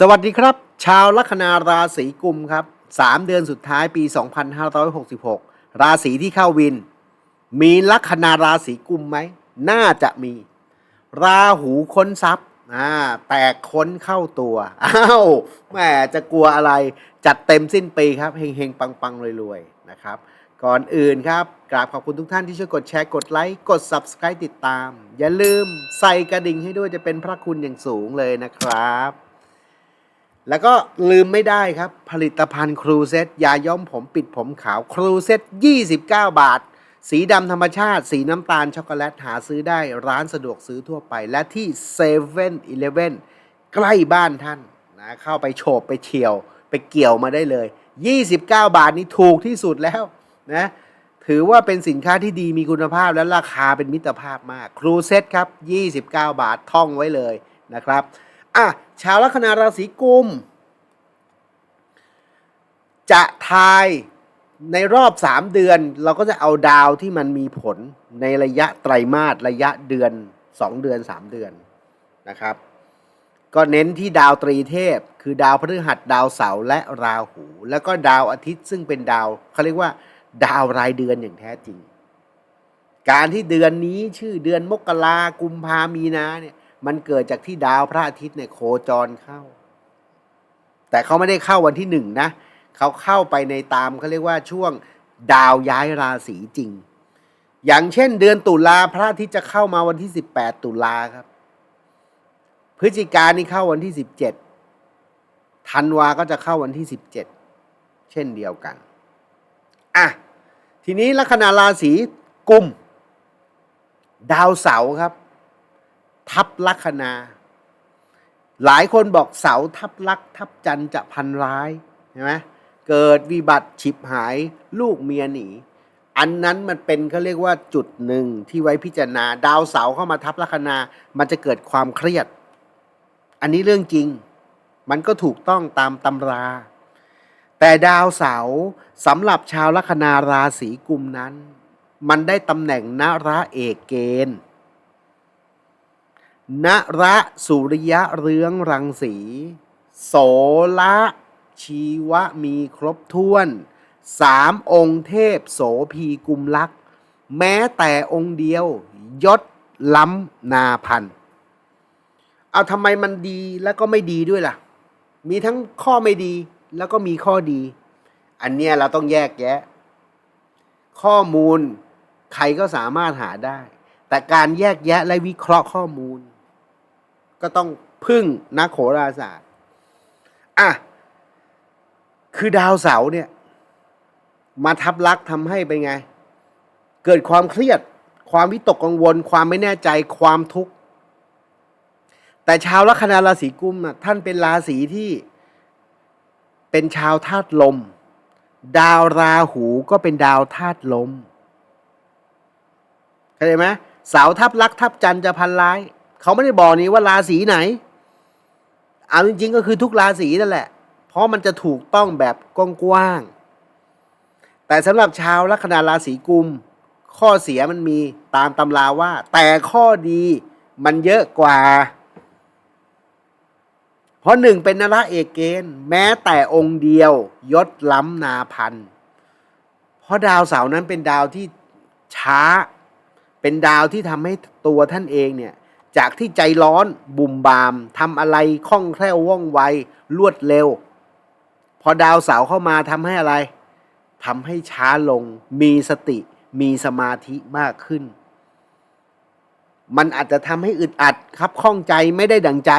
สวัสดีครับ ชาวลัคนาราศีกุมครับ 3 เดือนสุดท้ายปี 2566 ราศีที่เข้าวิน มีลัคนาราศีกุมไหม น่าจะมี ราหูค้นทรัพย์อ่าแตกค้นเข้าตัวอ้าวแหมจะกลัวอะไรจัดเต็มสิ้นปีครับเฮงๆ ปังๆรวยๆนะครับ ก่อนอื่นครับ กราบขอบคุณทุกท่านที่ช่วยกดแชร์กดไลค์กด Subscribe ติดตาม อย่าลืมใส่กระดิ่งให้ด้วยจะเป็นพระคุณอย่างสูงเลยนะครับ แล้วก็ลืมไม่ได้ครับ ผลิตภัณฑ์ครูเซตยาย้อมผมปิดผมขาวครูเซต29 บาท สีดำธรรมชาติ สีน้ำตาลช็อกโกแลตหาซื้อได้ร้านสะดวกซื้อทั่วไป และที่7 e เ e ่ e อใกล้บ้านท่านนะเข้าไปโฉบไปเฉียว ไปเกี่ยวมาได้เลย 29 บาทนี่ถูกที่สุดแล้วนะถือว่าเป็นสินค้าที่ดีมีคุณภาพและราคาเป็นมิตรภาพมาก ครูเซตครับ 29 บาทท่องไว้เลยนะครับ อะชาวลัคนาราศีกุม จะทายในรอบ 3 เดือน เราก็จะเอาดาวที่มันมีผลในระยะไตรมาสระยะเดือน 2 เดือน 3 เดือนนะครับ ก็เน้นที่ดาวตรีเทพ คือดาวพฤหัสดาวเสาร์และราหู แล้วก็ดาวอาทิตย์ซึ่งเป็นดาวเขาเรียกว่า ดาวรายเดือนอย่างแท้จริง การที่เดือนนี้ชื่อเดือนมกรากุมภามีนาเนี่ย มันเกิดจากที่ดาวพระอาทิตย์เนี่ยโคจรเข้า แต่เขาไม่ได้เข้าวันที่หนึ่งนะเขาเข้าไปในตามเขาเรียกว่าช่วงดาวย้ายราศีจริง อย่างเช่น เดือนตุลาพระอาทิตย์จะเข้ามาวันที่ 18 ตุลาครับ พฤศจิกายนนี่เข้าวันที่ 17ธันวาก็จะเข้าวันที่ 17 เช่นเดียวกัน อะ ทีนี้ลัคนาราศีกุม ดาวเสาร์ครับ ทับลัคนา หลายคนบอกเสาทับลักทับจันจะพันร้ายใช่ไหมเกิดวิบัติฉิบหายลูกเมียหนี อันนั้นมันเป็นเขาเรียกว่าจุดหนึ่งที่ไว้พิจารณา ดาวเสาเข้ามาทับลัคนา มันจะเกิดความเครียด อันนี้เรื่องจริง มันก็ถูกต้องตามตำรา แต่ดาวเสาสำหรับชาวลัคนาราศีกุมนั้น มันได้ตำแหน่งนระเอกเกณฑ์ นระสุริยะเรืองรังสี โสละชีวะมีครบถ้วนสามองค์เทพโสพีกุมลักษ์แม้แต่องค์เดียวยศล้ำนาพันเอาทำไมมันดีแล้วก็ไม่ดีด้วยล่ะ มีทั้งข้อไม่ดีแล้วก็มีข้อดี อันเนี้ยเราต้องแยกแยะ ข้อมูลใครก็สามารถหาได้ แต่การแยกแยะและวิเคราะห์ข้อมูล ก็ต้องพึ่งนักโหราศาสตร์อะคือดาวเสาร์เนี่ย มาทับลักทำให้เป็นไง เกิดความเครียด ความวิตกกังวล ความไม่แน่ใจความทุกข์ แต่ชาวลัคนาราศีกุมน่ะท่านเป็นราศีที่ เป็นชาวธาตุลม ดาวราหูก็เป็นดาวธาตุลมเข้าใจไหมเสาทับลักทับจันจะพันร้าย เขาไม่ได้บอกนี่ว่าราศีไหนเอาจริงๆก็คือทุกราศีนั่นแหละ เพราะมันจะถูกต้องแบบกว้างๆแต่สำหรับชาวลัคนาราศีกุม ข้อเสียมันมีตามตำราว่า แต่ข้อดีมันเยอะกว่า เพราะหนึ่งเป็นนราเอกเกณฑ์แม้แต่องค์เดียวยศล้ำนาพันธ์เพราะดาวเสาร์นั้นเป็นดาวที่ช้า เป็นดาวที่ทำให้ตัวท่านเองเนี่ย จากที่ใจร้อนบุ่มบามทำอะไรคล่องแคล่วว่องไวรวดเร็ว พอดาวเสาเข้ามาทำให้อะไรทำให้ช้าลง มีสติ มีสมาธิมากขึ้น มันอาจจะทำให้อึดอัดครับข้องใจไม่ได้ดังใจ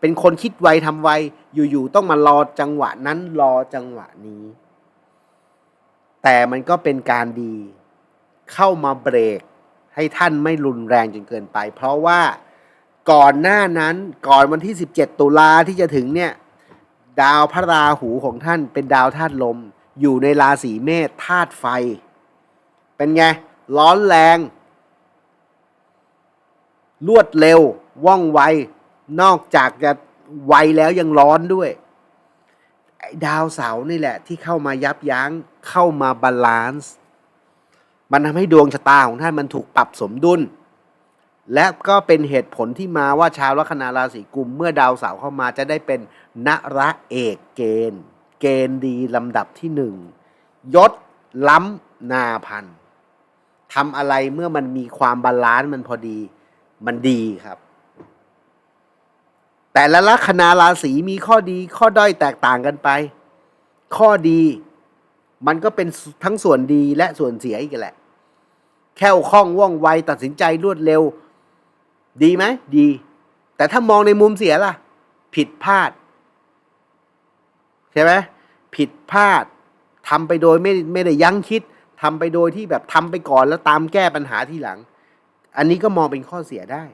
เป็นคนคิดไวทำไว อยู่ๆต้องมารอจังหวะนั้นรอจังหวะนี้ แต่มันก็เป็นการดี เข้ามาเบรกให้ท่านไม่รุนแรงจนเกินไป เพราะว่า ก่อนหน้านั้นก่อนวันที่ 17 ตุลาที่จะถึงเนี่ยดาวพระราหูของท่านเป็นดาวธาตุลม อยู่ในราศีเมษธาตุไฟ เป็นไง ร้อนแรง รวดเร็ว ว่องไว นอกจากจะไวแล้วยังร้อนด้วย ดาวเสาร์นี่แหละ ที่เข้ามายับยั้งเข้ามาบาลานซ์มันทำให้ดวงชะตาของท่านมันถูกปรับสมดุล และก็เป็นเหตุผลที่มาว่าชาวลัคนาราศีกุมเมื่อดาวเสาร์เข้ามาจะได้เป็นนระเอกเกณฑ์ เกณฑ์ดีลำดับที่หนึ่งยศล้ำนาพันทำอะไรเมื่อมันมีความบาลานซ์มันพอดีมันดีครับ แต่ละลัคนาราศีมีข้อดีข้อด้อยแตกต่างกันไป ข้อดีมันก็เป็นทั้งส่วนดีและส่วนเสียอีกแหละ แค่วคล่องว่องไวตัดสินใจรวดเร็ว ดีไหมดี แต่ถ้ามองในมุมเสียล่ะ ผิดพลาด ใช่ไหมผิดพลาดทำไปโดยไม่ไม่ได้ยั้งคิดทำไปโดยที่แบบทำไปก่อนแล้วตามแก้ปัญหาทีหลัง อันนี้ก็มองเป็นข้อเสียได้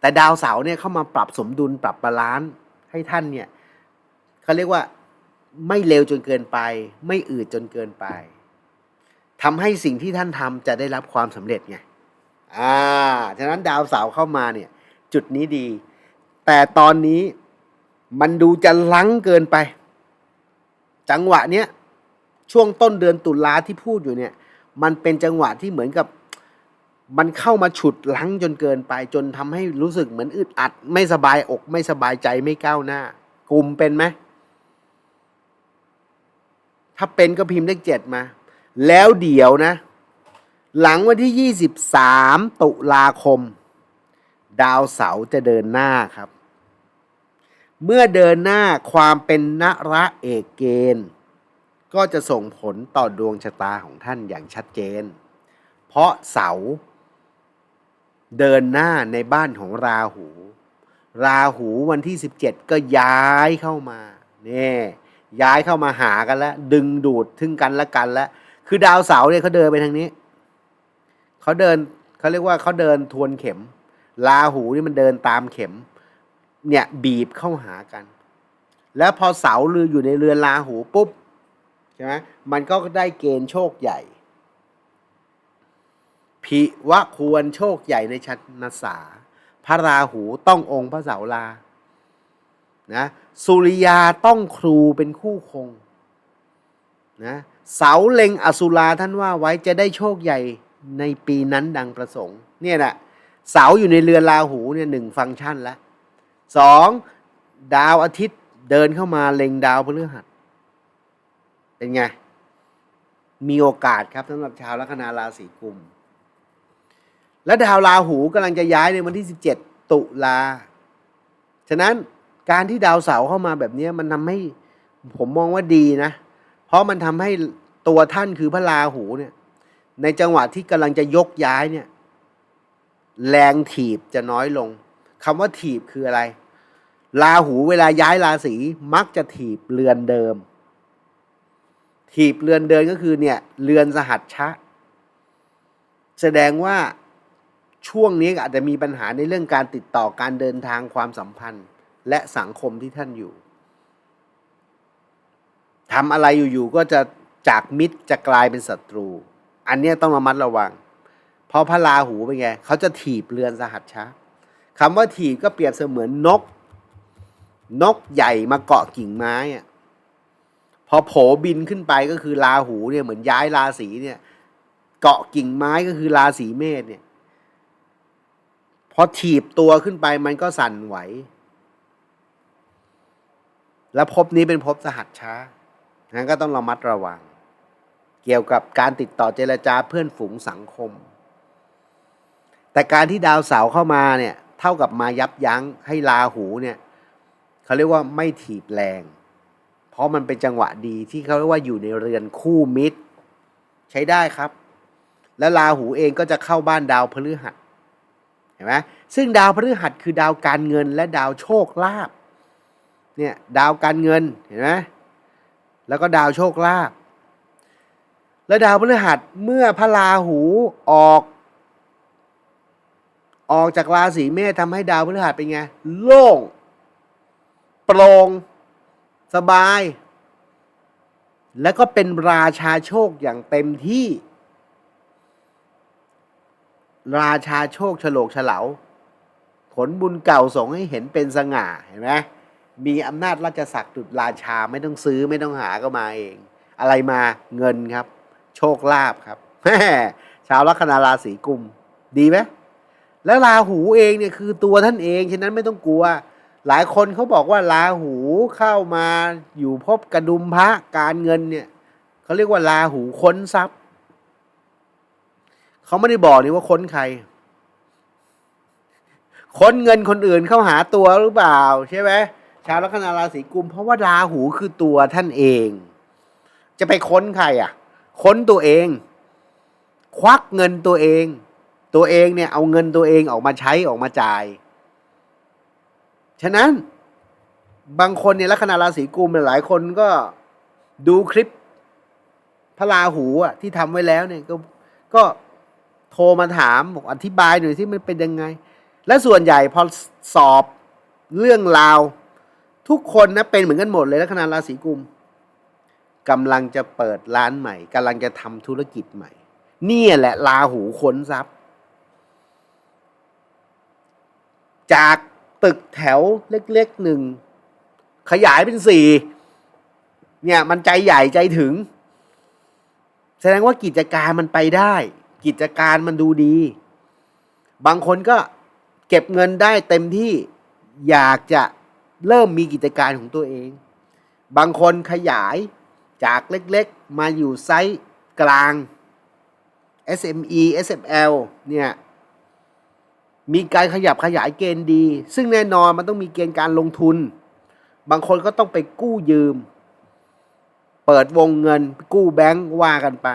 แต่ดาวเสาเนี่ยเข้ามาปรับสมดุลปรับบาลานซ์ให้ท่านเนี่ยเขาเรียกว่าไม่เร็วจนเกินไป ไม่อืดจนเกินไปทำให้สิ่งที่ท่านทำจะได้รับความสำเร็จไง อ่า ฉะนั้นดาวเสาร์เข้ามาเนี่ย จุดนี้ดี แต่ตอนนี้มันดูจะลังเกินไป จังหวะเนี้ยช่วงต้นเดือนตุลาที่พูดอยู่เนี่ย มันเป็นจังหวะที่เหมือนกับ มันเข้ามาฉุดลังจนเกินไป จนทำให้รู้สึกเหมือนอึดอัด ไม่สบายอก ไม่สบายใจไม่ก้าวหน้า กลุ่มเป็นไหมถ้าเป็นก็พิมพ์เลขเจ็ดมา แล้วเดี๋ยวนะ หลังวันที่ 23 ตุลาคม ดาวเสาร์จะเดินหน้าครับ เมื่อเดินหน้าความเป็นนระเอกเกณฑ์ ก็จะส่งผลต่อดวงชะตาของท่านอย่างชัดเจน เพราะเสาร์เดินหน้าในบ้านของราหู ราหูวันที่ 17 ก็ย้ายเข้ามาเนี่ยย้ายเข้ามาหากันแล้ว ดึงดูดถึงกันและกันแล้ว คือดาวเสาร์เนี่ยเขาเดินไปทางนี้ เขาเดินเขาเรียกว่าเขาเดินทวนเข็มราหูนี่มันเดินตามเข็ม เนี่ยบีบเข้าหากัน แล้วพอเสาลืออยู่ในเรือนราหูปุ๊บใช่ไหมมันก็ได้เกณฑ์โชคใหญ่พิวะควรโชคใหญ่ในชันสาพระราหูต้ององค์พระเสาลานะสุริยาต้องครูเป็นคู่คงนะเสาเล็งอสุราท่านว่าไว้จะได้โชคใหญ่ ในปีนั้นดังประสงค์ เนี่ยนะเสาอยู่ในเรือนราหูเนี่ยหนึ่งฟังก์ชันแล้วสองดาวอาทิตย์เดินเข้ามาเล็งดาวพฤหัสเป็นไง มีโอกาสครับสำหรับชาวลัคนาราศีกุม และดาวราหูกำลังจะย้ายในวันที่ 17 ตุลา ฉะนั้นการที่ดาวเสาเข้ามาแบบนี้มันทำให้ผมมองว่าดีนะ เพราะมันทำให้ตัวท่านคือพระราหูเนี่ย ในจังหวะที่กำลังจะยกย้ายเนี่ย แรงถีบจะน้อยลงคำว่าถีบคืออะไรราหูเวลาย้ายราศีมักจะถีบเรือนเดิม ถีบเรือนเดินก็คือเนี่ยเรือนสหัชชะ แสดงว่าช่วงนี้อาจจะมีปัญหาในเรื่องการติดต่อการเดินทางความสัมพันธ์ และสังคมที่ท่านอยู่ทำอะไรอยู่ๆก็จะจากมิตรจะกลายเป็นศัตรู อันเนี้ยต้องระมัดระวัง เพราะพระราหูเป็นไงเขาจะถีบเรือนสหัชชะคำว่าถีบก็เปรียบเสมือนนก นกใหญ่มาเกาะกิ่งไม้อะพอโผบินขึ้นไปก็คือราหูเนี่ยเหมือนย้ายราศีเนี่ย เกาะกิ่งไม้ก็คือราศีเมษเนี่ยพอถีบตัวขึ้นไปมันก็สั่นไหว แล้วภพนี้เป็นภพสหัสช้านั้นก็ต้องระมัดระวัง เกี่ยวกับการติดต่อเจรจาเพื่อนฝูงสังคม แต่การที่ดาวเสาร์เข้ามาเนี่ยเท่ากับมายับยั้งให้ลาหูเนี่ยเขาเรียกว่าไม่ถีบแรง เพราะมันเป็นจังหวะดีที่เขาเรียกว่าอยู่ในเรือนคู่มิตร ใช้ได้ครับ และลาหูเองก็จะเข้าบ้านดาวพฤหัสเห็นไหมซึ่งดาวพฤหัสคือดาวการเงินและดาวโชคลาภเนี่ยดาวการเงินเห็นไหมแล้วก็ดาวโชคลาภ และดาวพฤหัสเมื่อพระราหูออก ออกจากราศีเมษทำให้ดาวพฤหัสเป็นไง โล่ง โปร่งสบาย แล้วก็เป็นราชาโชคอย่างเต็มที่ ราชาโชคฉลกเฉลาผลบุญเก่าส่งให้เห็นเป็นสง่าเห็นไหมมีอำนาจราชศักดิ์ดุจราชาไม่ต้องซื้อไม่ต้องหาก็มาเอง อะไรมาเงินครับ โชคลาภครับชาวลัคนาราศีกุม ดีไหมแล้วราหูเองเนี่ยคือตัวท่านเองฉะนั้นไม่ต้องกลัว หลายคนเขาบอกว่าราหูเข้ามาอยู่พบกระดุมพระการเงินเนี่ยเขาเรียกว่าราหูค้นทรัพย์เขาไม่ได้บอกนี่ว่าค้นใคร ค้นเงินคนอื่นเข้าหาตัวหรือเปล่าใช่ไหมชาวลัคนาราศีกุม เพราะว่าราหูคือตัวท่านเอง จะไปค้นใครอะ ค้นตัวเอง ควักเงินตัวเอง ตัวเองเนี่ยเอาเงินตัวเองออกมาใช้ออกมาจ่าย ฉะนั้นบางคนเนี่ยลัคนาราศีกุมหลายคนก็ดูคลิปพระราหูอะที่ทำไว้แล้วเนี่ยก็ก็โทรมาถามบอกอธิบายหน่อยที่มันเป็นยังไง และส่วนใหญ่พอสอบเรื่องราว ทุกคนนะเป็นเหมือนกันหมดเลยลัคนาราศีกุม กำลังจะเปิดร้านใหม่กำลังจะทำธุรกิจใหม่เนี่ยแหละราหูค้นทรัพย์ จากตึกแถวเล็กๆหนึ่ง ขยายเป็นสี่เนี่ยมันใจใหญ่ใจถึง แสดงว่ากิจการมันไปได้ กิจการมันดูดี บางคนก็เก็บเงินได้เต็มที่อยากจะเริ่มมีกิจการของตัวเอง บางคนขยาย จากเล็กๆ มาอยู่ไซส์กลาง SME SML เนี่ยมีการขยับขยายเกณฑ์ดี ซึ่งแน่นอนมันต้องมีเกณฑ์การลงทุน บางคนก็ต้องไปกู้ยืม เปิดวงเงิน กู้แบงก์ว่ากันไป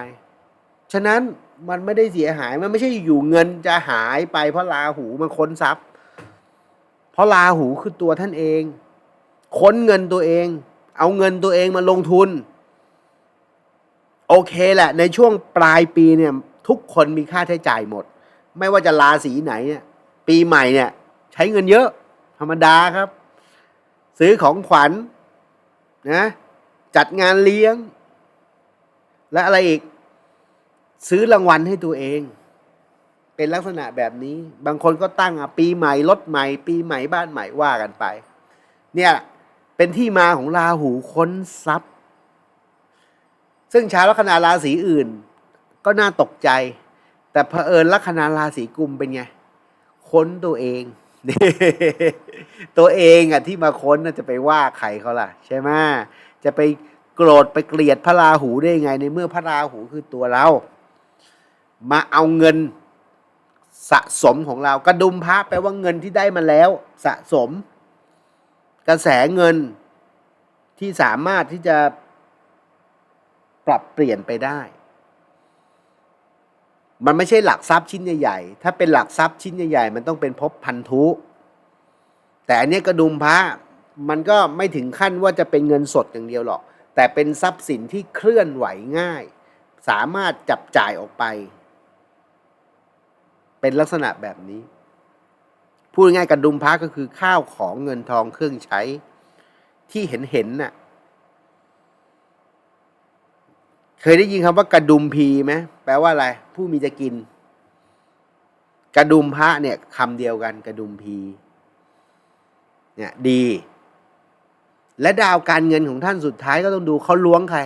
ฉะนั้นมันไม่ได้เสียหาย มันไม่ใช่อยู่เงินจะหายไปเพราะลาหูมันค้นทรัพย์ เพราะลาหูคือตัวท่านเอง ค้นเงินตัวเอง เอาเงินตัวเองมาลงทุน โอเคแหละ ในช่วงปลายปีเนี่ยทุกคนมีค่าใช้จ่ายหมด ไม่ว่าจะราศีไหนเนี่ยปีใหม่เนี่ย ใช้เงินเยอะธรรมดาครับ ซื้อของขวัญนะจัดงานเลี้ยง และอะไรอีก ซื้อรางวัลให้ตัวเอง เป็นลักษณะแบบนี้ บางคนก็ตั้งอะปีใหม่รถใหม่ ปีใหม่บ้านใหม่ว่ากันไป เนี่ยเป็นที่มาของราหูค้นทรัพย์ ซึ่งชาวลัคนาราศีอื่น ก็น่าตกใจ แต่เผอิญลัคนาราศีกุมเป็นไง ค้นตัวเอง ตัวเองอะที่มาค้นน่ะจะไปว่าใครเขาล่ะ ใช่ไหมจะไปโกรธไปเกลียดพระราหูได้ไง ในเมื่อพระราหูคือตัวเรา มาเอาเงินสะสมของเรา กระดุมพระแปลว่าเงินที่ได้มาแล้ว สะสม กระแสเงินที่สามารถที่จะ ปรับเปลี่ยนไปได้ มันไม่ใช่หลักทรัพย์ชิ้นใหญ่ๆ ถ้าเป็นหลักทรัพย์ชิ้นใหญ่ๆ มันต้องเป็นภพพันธุ แต่อันเนี้ยกระดุมพระมันก็ไม่ถึงขั้นว่าจะเป็นเงินสดอย่างเดียวหรอก แต่เป็นทรัพย์สินที่เคลื่อนไหวง่าย สามารถจับจ่ายออกไป เป็นลักษณะแบบนี้ พูดง่ายกระดุมพระก็คือข้าวของเงินทองเครื่องใช้ที่เห็นเห็นน่ะ เคยได้ยินคำว่ากระดุมพีไหมแปลว่าอะไร ผู้มีจะกิน กระดุมพระเนี่ยคำเดียวกันกระดุมพี เนี่ยดี และดาวการเงินของท่านสุดท้ายก็ต้องดูเขาล้วงใคร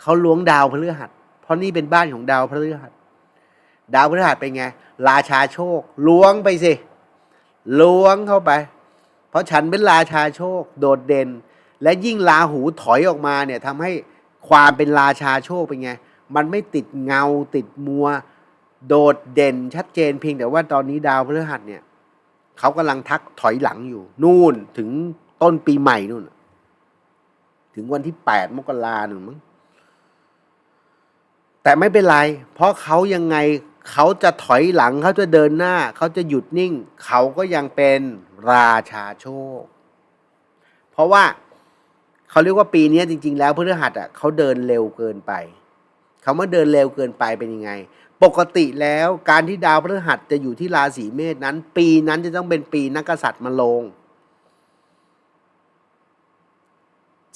เขาล้วงดาวพฤหัส เพราะนี่เป็นบ้านของดาวพฤหัส ดาวพฤหัสเป็นไง ราชาโชค ล้วงไปสิล้วงเข้าไป เพราะฉันเป็นราชาโชค โดดเด่น และยิ่งราหูถอยออกมาเนี่ยทำให้ ความเป็นราชาโชคเป็นไง มันไม่ติดเงาติดมัว โดดเด่นชัดเจนเพียงแต่ว่าตอนนี้ดาวพฤหัสเนี่ยเขากำลังทักถอยหลังอยู่ นู่นถึงต้นปีใหม่นู่น ถึงวันที่แปดมกราหนึ่งมั้งแต่ไม่เป็นไร เพราะเขายังไงเขาจะถอยหลังเขาจะเดินหน้า เขาจะหยุดนิ่ง เขาก็ยังเป็นราชาโชค เพราะว่า เขาเรียกว่าปีนี้จริง ๆ แล้วพฤหัสอะเขาเดินเร็วเกินไปคำว่าเดินเร็วเกินไปเป็นยังไง ปกติแล้วการที่ดาวพฤหัสจะอยู่ที่ราศีเมษนั้น ปีนั้นจะต้องเป็นปีนักกษัตริย์มาลง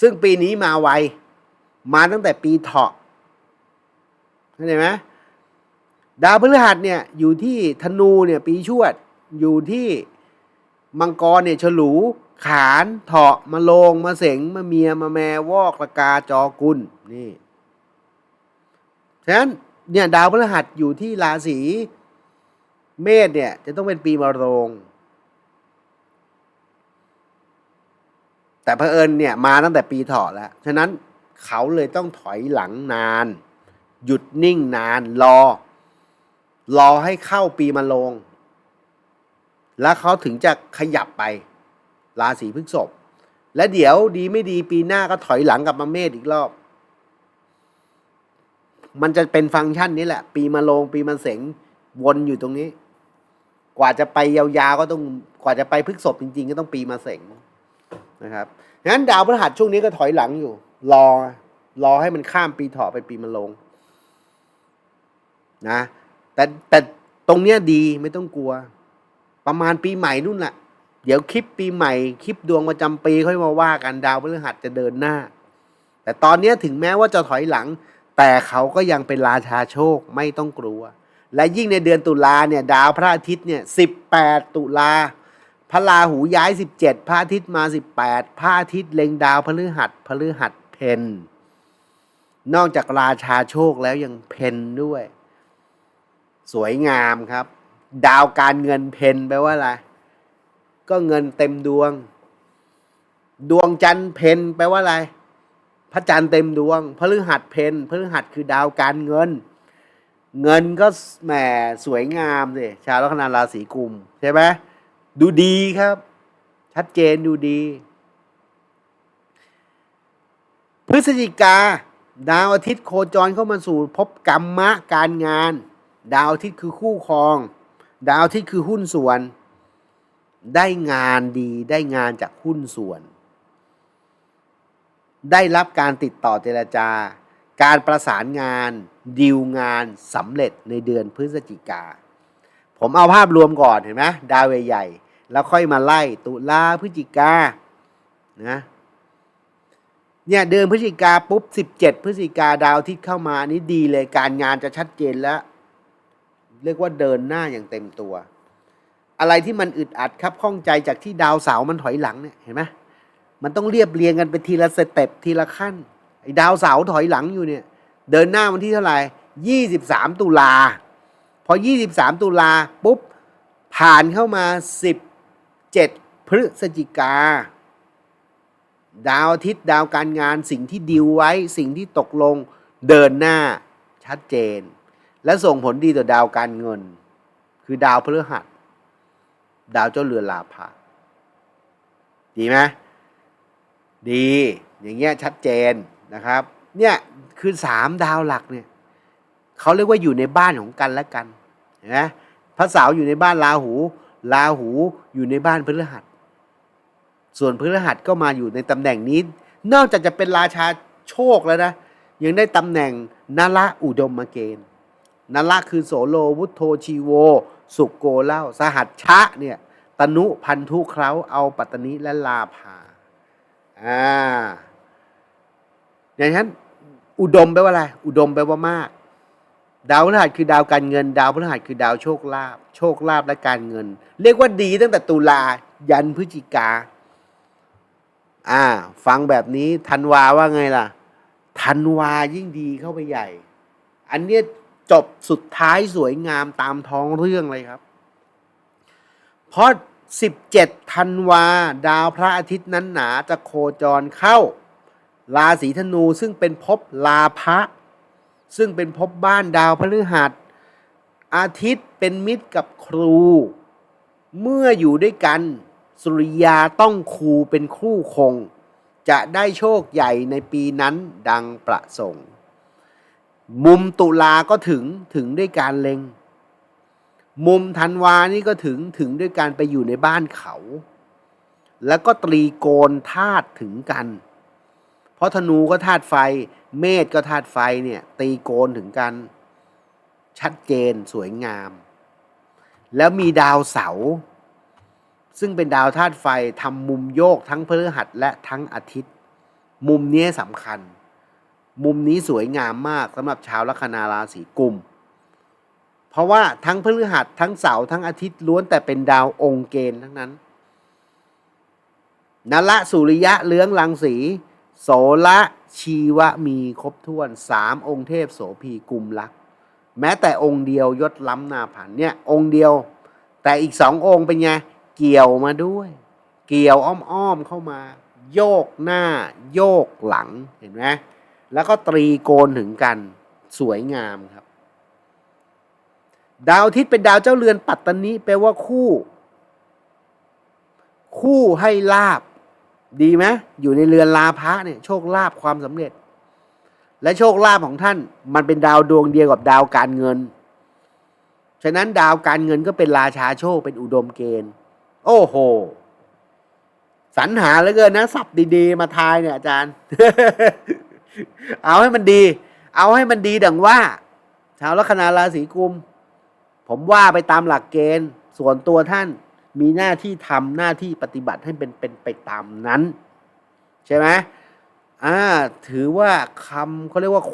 ซึ่งปีนี้มาไวมาตั้งแต่ปีเถาะเข้าใจไหมดาวพฤหัสเนี่ยอยู่ที่ธนูเนี่ยปีชวด อยู่ที่มังกรเนี่ยฉลู ขานเถาะมาลงมาเสงมาเมียมาแมวอกระกาจอกุลนี่ฉะนั้นเนี่ยดาวพฤหัสอยู่ที่ราศีเมษเนี่ยจะต้องเป็นปีมะโรง แต่เผอิญเนี่ยมาตั้งแต่ปีเถาะแล้ว ฉะนั้นเขาเลยต้องถอยหลังนาน หยุดนิ่งนานรอ รอให้เข้าปีมะโรง แล้วเขาถึงจะขยับไป ราศีพฤษภและเดี๋ยวดีไม่ดีปีหน้าก็ถอยหลังกลับมาเมษอีกรอบ มันจะเป็นฟังก์ชันนี้แหละ ปีมะโรงปีมะเสงวนอยู่ตรงนี้ กว่าจะไปยาวๆก็ต้องกว่าจะไปพฤกษภจริง ๆ ก็ต้องปีมะเสงนะครับงั้นดาวพฤหัสช่วงนี้ก็ถอยหลังอยู่ รอรอให้มันข้ามปีเถาะไปปีมะโรงนะแต่แต่ตรงเนี้ยดีไม่ต้องกลัว ประมาณปีใหม่นู่นแหละ เดี๋ยวคลิปปีใหม่คลิปดวงประจำปีค่อยมาว่ากันดาวพฤหัสจะเดินหน้า แต่ตอนนี้ถึงแม้ว่าจะถอยหลัง แต่เขาก็ยังเป็นราชาโชคไม่ต้องกลัว และยิ่งในเดือนตุลาเนี่ยดาวพระอาทิตย์เนี่ยสิบแปดตุลาพระราหูย้ายสิบเจ็ดพระอาทิตย์มาสิบแปดพระอาทิตย์เล็งดาวพฤหัสพฤหัสเพนนอกจากราชาโชคแล้วยังเพนด้วย สวยงามครับ ดาวการเงินเพนแปลว่าอะไร ก็เงินเต็มดวง ดวงจันทร์เพนแปลว่าอะไร พระจันทร์เต็มดวงพฤหัสเพนพฤหัสคือดาวการเงิน เงินก็แหมสวยงามสิชาวลัคนาราศีกุมใช่ไหมดูดีครับ ชัดเจนดูดี พฤศจิกา ดาวอาทิตย์โคจรเข้ามาสู่ภพกรรมะการงาน ดาวอาทิตย์คือคู่ครอง ดาวอาทิตย์คือหุ้นส่วน ได้งานดีได้งานจากหุ้นส่วน ได้รับการติดต่อเจรจา การประสานงานดีลงานสำเร็จในเดือนพฤศจิกา ผมเอาภาพรวมก่อนเห็นไหมดาวใหญ่ๆแล้วค่อยมาไล่ตุลาพฤศจิกานะเนี่ยเดือนพฤศจิกาปุ๊บ 17 พฤศจิกาดาวอาที่เข้ามาอันนี้ดีเลยการงานจะชัดเจนแล้ว เรียกว่าเดินหน้าอย่างเต็มตัว อะไรที่มันอึดอัดครับข้องใจจากที่ดาวเสาร์มันถอยหลังเนี่ยเห็นไหมมันต้องเรียบเรียงกันไปทีละสเต็ปทีละขั้นไอ้ดาวเสาร์ถอยหลังอยู่เนี่ย เดินหน้าวันที่เท่าไหร่ 23 ตุลา พอ 23 ตุลาปุ๊บ ผ่านเข้ามา 17 พฤศจิกา ดาวอาทิตย์ดาวการงานสิ่งที่ดิวไว้สิ่งที่ตกลงเดินหน้าชัดเจน และส่งผลดีต่อดาวการเงิน คือดาวพฤหัส ดาวเจ้าเรือนลาภะดีไหมดีอย่างเงี้ยชัดเจนนะครับ เนี่ยคือสามดาวหลักเนี่ยเขาเรียกว่าอยู่ในบ้านของกันและกันเห็นไหมพระเสาร์อยู่ในบ้านราหูราหูอยู่ในบ้านพฤหัส ส่วนพฤหัสก็มาอยู่ในตำแหน่งนี้ นอกจากจะเป็นราชาโชคแล้วนะ ยังได้ตำแหน่งนาละอุดมมาเกณฑ์นาละคือโสโลวุฒโธชีโว สุกโกเล่า สหัสชะเนี่ยตนุพันธุเคราเอาปัตตนิและลาภาอ่าอย่างนั้นอุดมแปลว่าอะไร อุดมแปลว่ามาก ดาวพฤหัสคือดาวการเงิน ดาวพฤหัสคือดาวโชคลาภโชคลาภและการเงิน เรียกว่าดีตั้งแต่ตุลายันพฤศจิกาอ่า ฟังแบบนี้ธันวาว่าไงล่ะธันวายิ่งดีเข้าไปใหญ่ อันเนี้ย จบสุดท้ายสวยงามตามท้องเรื่องเลยครับ เพราะ 17ธันวา ดาวพระอาทิตย์นั้นหนาจะโคจรเข้า ราศีธนูซึ่งเป็นภพลาภะซึ่งเป็นภพบ้านดาวพฤหัส อาทิตย์เป็นมิตรกับครู เมื่ออยู่ด้วยกัน สุริยาต้องครูเป็นคู่คง จะได้โชคใหญ่ในปีนั้นดังประสงค์ มุมตุลาก็ถึงถึงด้วยการเล็ง มุมธันวานี่ก็ถึงถึงด้วยการไปอยู่ในบ้านเขา แล้วก็ตรีโกณธาตุถึงกัน เพราะธนูก็ธาตุไฟ เมษก็ธาตุไฟเนี่ยตีโกนถึงกัน ชัดเจนสวยงาม แล้วมีดาวเสา ซึ่งเป็นดาวธาตุไฟทำมุมโยกทั้งพฤหัสและทั้งอาทิตย์ มุมนี้สำคัญ มุมนี้สวยงามมากสำหรับชาวลัคนาราศีกุม เพราะว่าทั้งพฤหัสทั้งเสาร์ทั้งอาทิตย์ล้วนแต่เป็นดาวองค์เกณฑ์ทั้งนั้นนละสุริยะเลื้องลังสี โสละชีวะมีครบถ้วนสามองค์เทพโสภีกุมลัก แม้แต่องค์เดียวยศล้ำนาผันเนี่ย องค์เดียว แต่อีกสององค์เป็นไง เกี่ยวมาด้วย เกี่ยวอ้อมๆเข้ามา โยกหน้า โยกหลังเห็นไหม แล้วก็ตรีโกนถึงกันสวยงามครับ ดาวอาทิตย์เป็นดาวเจ้าเรือนปัตตานีแปลว่าคู่ คู่ให้ลาบ ดีไหมอยู่ในเรือนลาภะเนี่ยโชคลาภความสำเร็จ และโชคลาภของท่าน มันเป็นดาวดวงเดียวกับดาวการเงิน ฉะนั้นดาวการเงินก็เป็นราชาโชคเป็นอุดมเกณฑ์ โอ้โหสรรหาเหลือเกินนะสับดีๆ มาทายเนี่ยอาจารย์ เอาให้มันดี เอาให้มันดีดังว่า ชาวลัคนาราศีกุม ผมว่าไปตามหลักเกณฑ์ ส่วนตัวท่านมีหน้าที่ทำหน้าที่ปฏิบัติให้เป็นเป็นไปตามนั้น ใช่ไหมอ่าถือว่าคำเขาเรียกว่า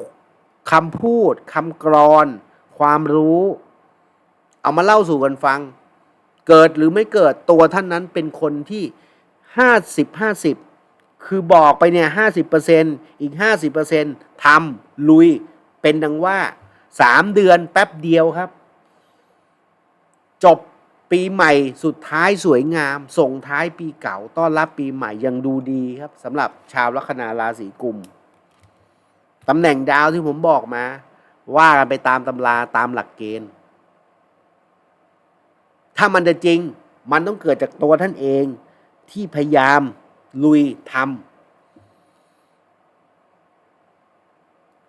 คำพูดคำกรอน ความรู้ เอามาเล่าสู่กันฟัง เกิดหรือไม่เกิดตัวท่านนั้นเป็นคนที่ห้าสิบห้าสิบ คือบอกไปเนี่ยห้าสิบเปอร์เซ็นอีกห้าสิบเปอร์เซ็นทำลุย เป็นดังว่าสามเดือนแป๊บเดียวครับ จบปีใหม่สุดท้ายสวยงาม ส่งท้ายปีเก่า ต้อนรับปีใหม่ยังดูดีครับสำหรับชาวลัคนาราศีกุมตำแหน่งดาวที่ผมบอกมา ว่ากันไปตามตำราตามหลักเกณฑ์ ถ้ามันจะจริง มันต้องเกิดจากตัวท่านเองที่พยายาม ลุยทำ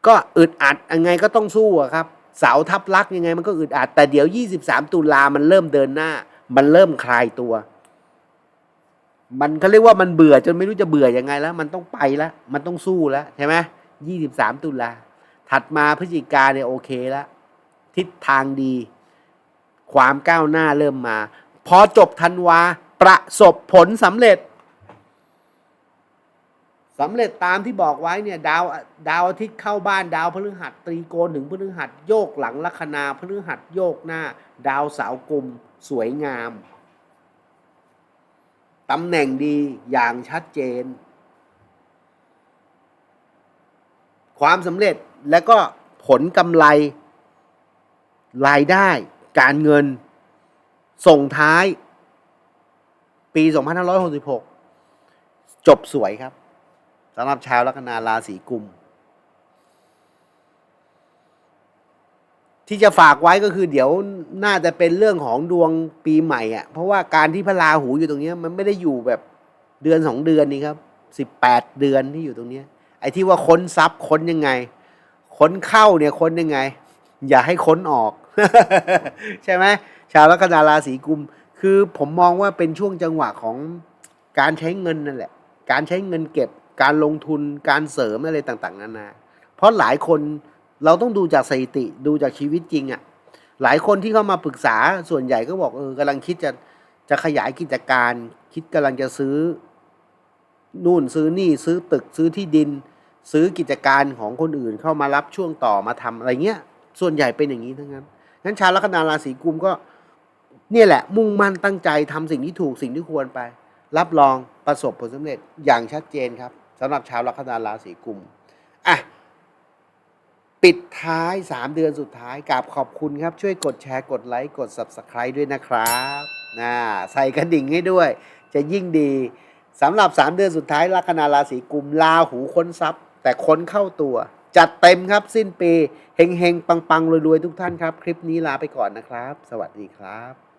ก็อึดอัดยังไงก็ต้องสู้อะครับ เสาทับลักยังไงมันก็อึดอัด แต่เดี๋ยว 23 ตุลามันเริ่มเดินหน้า มันเริ่มคลายตัว มันเขาเรียกว่ามันเบื่อจนไม่รู้จะเบื่อยังไงแล้ว มันต้องไปแล้วมันต้องสู้แล้วใช่ไหม23 ตุลาถัดมาพฤศจิกาเนี่ยโอเคแล้วทิศทางดี ความก้าวหน้าเริ่มมา พอจบธันวาประสบผลสำเร็จ สำเร็จตามที่บอกไว้เนี่ยดาวดาวอาทิตย์เข้าบ้านดาวพฤหัสตรีโกณถึงพฤหัสโยกหลังลัคนาพฤหัสโยกหน้า ดาวสาร์กลุ่มสวยงามตำแหน่งดีอย่างชัดเจน ความสำเร็จและก็ผลกำไร รายได้ การเงิน ส่งท้าย ปี 2566 จบสวยครับ สำหรับชาวลัคนาราศีกุม ที่จะฝากไว้ก็คือเดี๋ยวน่าจะเป็นเรื่องของดวงปีใหม่อะเพราะว่าการที่พระราหูอยู่ตรงนี้มันไม่ได้อยู่แบบเดือนสองเดือนนี่ครับสิบแปดเดือนที่อยู่ตรงนี้ไอ้ที่ว่าค้นทรัพย์ค้นยังไง ค้นเข้าเนี่ยค้นยังไง อย่าให้ค้นออก ใช่ไหมชาวลัคนาราศีกุม คือผมมองว่าเป็นช่วงจังหวะของการใช้เงินนั่นแหละ การใช้เงินเก็บ การลงทุนการเสริมอะไรต่างๆ นานา เพราะหลายคนเราต้องดูจากสถิติดูจากชีวิตจริงอะ่ะหลายคนที่เข้ามาปรึกษาส่วนใหญ่ก็บอกเออกำลังคิดจะจะขยายกิจการ คิดกำลังจะซื้อ นู่นซื้อนี่ซื้อตึกซื้อที่ดิน ซื้อกิจการของคนอื่นเข้ามารับช่วงต่อมาทำอะไรเงี้ย ส่วนใหญ่เป็นอย่างนี้ทั้งนั้นงั้นชาวลัคนาราศีกุมก็ เนี่ยแหละ มุ่งมั่นตั้งใจทำสิ่งที่ถูกสิ่งที่ควรไป รับรองประสบผลสำเร็จอย่างชัดเจนครับ สำหรับชาวลัคนาราศีกุมอะปิดท้าย 3 เดือนสุดท้ายกราบขอบคุณครับ ช่วยกดแชร์กดไลค์กด Subscribe ด้วยนะครับนะใส่กระดิ่งให้ด้วย จะยิ่งดีสำหรับ 3 เดือนสุดท้ายลัคนาราศีกุมลาหูค้นทรัพย์ แต่ค้นเข้าตัว จัดเต็มครับสิ้นปีเฮงๆ ปังๆรวยๆ ทุกท่านครับ คลิปนี้ลาไปก่อนนะครับ สวัสดีครับ